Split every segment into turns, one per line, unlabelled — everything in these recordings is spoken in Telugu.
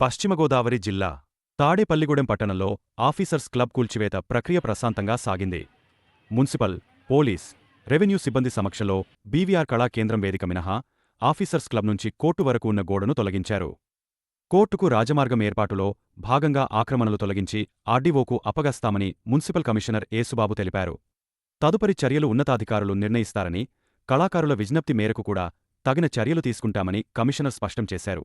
పశ్చిమగోదావరి జిల్లా తాడేపల్లిగూడెం పట్టణంలో ఆఫీసర్స్ క్లబ్ కూల్చివేత ప్రక్రియ ప్రశాంతంగా సాగింది. మున్సిపల్ పోలీస్ రెవెన్యూ సిబ్బంది సమక్షంలో బీవీఆర్ కళా కేంద్రం వేదిక మినహా ఆఫీసర్స్ క్లబ్ నుంచి కోర్టు వరకు ఉన్న గోడను తొలగించారు. కోర్టుకు రాజమార్గం ఏర్పాటులో భాగంగా ఆక్రమణలు తొలగించి ఆర్డీఓకు అప్పగస్తామని మున్సిపల్ కమిషనర్ ఏసుబాబు తెలిపారు. తదుపరి చర్యలు ఉన్నతాధికారులు నిర్ణయిస్తారని కళాకారుల విజ్ఞప్తి మేరకు కూడా తగిన చర్యలు తీసుకుంటామని కమిషనర్ స్పష్టం చేశారు.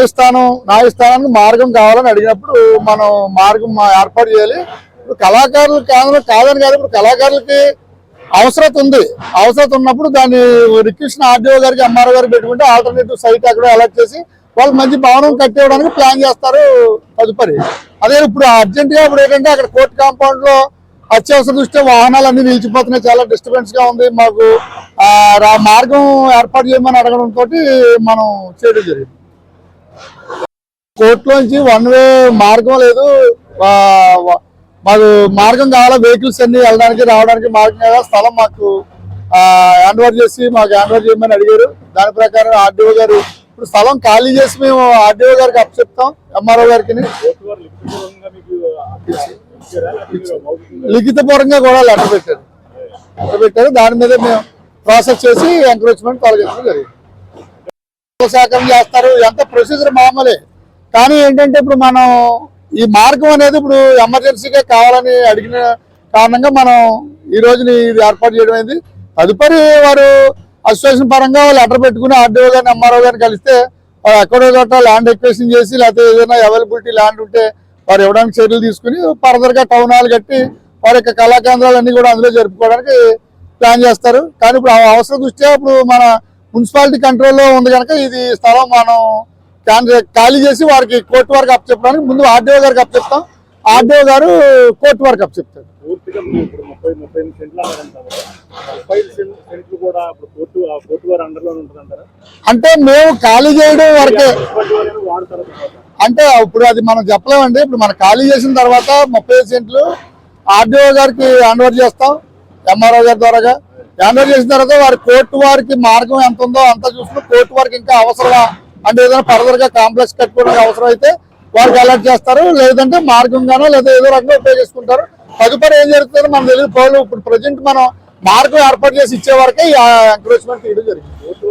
న్యాయస్థానం న్యాయస్థానానికి మార్గం కావాలని అడిగినప్పుడు మనం మార్గం ఏర్పాటు చేయాలి. ఇప్పుడు కళాకారులు కేంద్రం కాదని కాదు ఇప్పుడు కళాకారులకి అవసరత ఉంది. అవసరత ఉన్నప్పుడు దాన్ని రిక్వెస్ట్ ఆర్డీఓ గారికి ఎంఆర్ఓ గారికి పెట్టుకుంటే ఆల్టర్నేటివ్ సైట్ అక్కడ అలర్ట్ చేసి వాళ్ళు మంచి భవనం కట్టేయడానికి ప్లాన్ చేస్తారు తదుపరి. అదే ఇప్పుడు అర్జెంటుగా ఇప్పుడు ఏంటంటే అక్కడ కోర్టు కాంపౌండ్లో అత్యవసర దృష్ట్యా వాహనాలు అన్ని నిలిచిపోతున్నాయి. చాలా డిస్టర్బెన్స్గా ఉంది. మాకు రా- మార్గం ఏర్పాటు చేయమని అడగడంతో మనం చేయడం జరిగింది. కోర్టులోంచి వన్ వే మార్గం లేదు. మాకు మార్గం కావాలా వెహికల్స్ అన్ని వెళ్ళడానికి రావడానికి మార్గం కావాలా స్థలం మాకు హ్యాండ్ఓవర్ చేసి మాకు హ్యాండ్ఓవర్ చేయమని అడిగారు. దాని ప్రకారం ఆర్డీఓ గారు ఇప్పుడు స్థలం ఖాళీ చేసి మేము ఆర్డీఓ గారికి అప్ చెప్తాం ఎంఆర్ఓ గారికి. లిఖితపూర్వంగా కూడా లెటర్ పెట్టారు. లెటర్ పెట్టారు. దాని మీద మేము ప్రాసెస్ చేసి ఎంకరేజ్మెంట్ తొలగించడం జరిగింది. సేకరణ చేస్తారు. ఎంత ప్రొసీజర్ మామూలే. కానీ ఏంటంటే ఇప్పుడు మనం ఈ మార్గం అనేది ఇప్పుడు ఎమర్జెన్సీగా కావాలని అడిగిన కారణంగా మనం ఈ రోజుని ఇది ఏర్పాటు చేయడం అయింది తదుపరి వారు అసోసియేషన్ పరంగా లెటర్ పెట్టుకుని ఆర్డీఓ గారిని ఎంఆర్ఓ గారిని కలిస్తే వారు ఎక్కడో చోట ల్యాండ్ ఎక్వేషన్ చేసి లేకపోతే ఏదైనా అవైలబిలిటీ ల్యాండ్ ఉంటే వారు ఇవ్వడానికి చర్యలు తీసుకుని ఫర్దర్గా టౌన్ హాల్ కట్టి వారి యొక్క కళాకేంద్రాలన్నీ కూడా అందులో జరుపుకోవడానికి ప్లాన్ చేస్తారు. కానీ ఇప్పుడు అవసరం దృష్ట్యా ఇప్పుడు మన మున్సిపాలిటీ కంట్రోల్లో ఉంది కనుక ఇది స్థలం మనం ఖాళీ చేసి వారికి కోర్టు వరకు అప్ చెప్పడానికి ముందు ఆర్డీఓ గారికి అప్ చెప్తాం ఆర్డీఓ గారు కోర్టు వరకు అప్ చెప్తారు
పూర్తిగా మీరు ఇప్పుడు ముప్పై ముప్పై ఎనిమిది సెంట్లు అన్నారంటారు ముప్పై ఐదు సెంట్- సెంట్లు కూడా ఇప్పుడు కోర్టు ఆ కోర్టు వారి అండర్లో ఉంటుందంటారా
అంటే మేము ఖాళీ చేయడం వరకే. అంటే ఇప్పుడు అది మనం చెప్పలేమండి. ఇప్పుడు మనం ఖాళీ చేసిన తర్వాత ముప్పై ఐదు సెంట్లు ఆర్డీఓ గారికి హ్యాండ్ చేస్తాం. ఎంఆర్ఓ గారి ద్వారాగా? హ్యాండ్ చేసిన తర్వాత వారి కోర్టు వారికి మార్గం ఎంత ఉందో అంతా చూసుకుని కోర్టు వారికి ఇంకా అవసరమా? అంటే ఏదైనా ఫర్దర్గా కాంప్లెక్స్ కట్టుకోవడానికి అవసరం అయితే వారికి అలర్ట్ చేస్తారు. లేదంటే మార్గంగానో లేదా ఏదో రకంగా ఉపయోగించుకుంటారు. తదుపరి ఏం జరుగుతుందో మనం తెలియదు. పౌరులు ఇప్పుడు ప్రజెంట్ మనం మార్గం ఏర్పాటు చేసి ఇచ్చే వరకే ఈ ఎంకరేజ్మెంట్ తీయడం జరిగింది.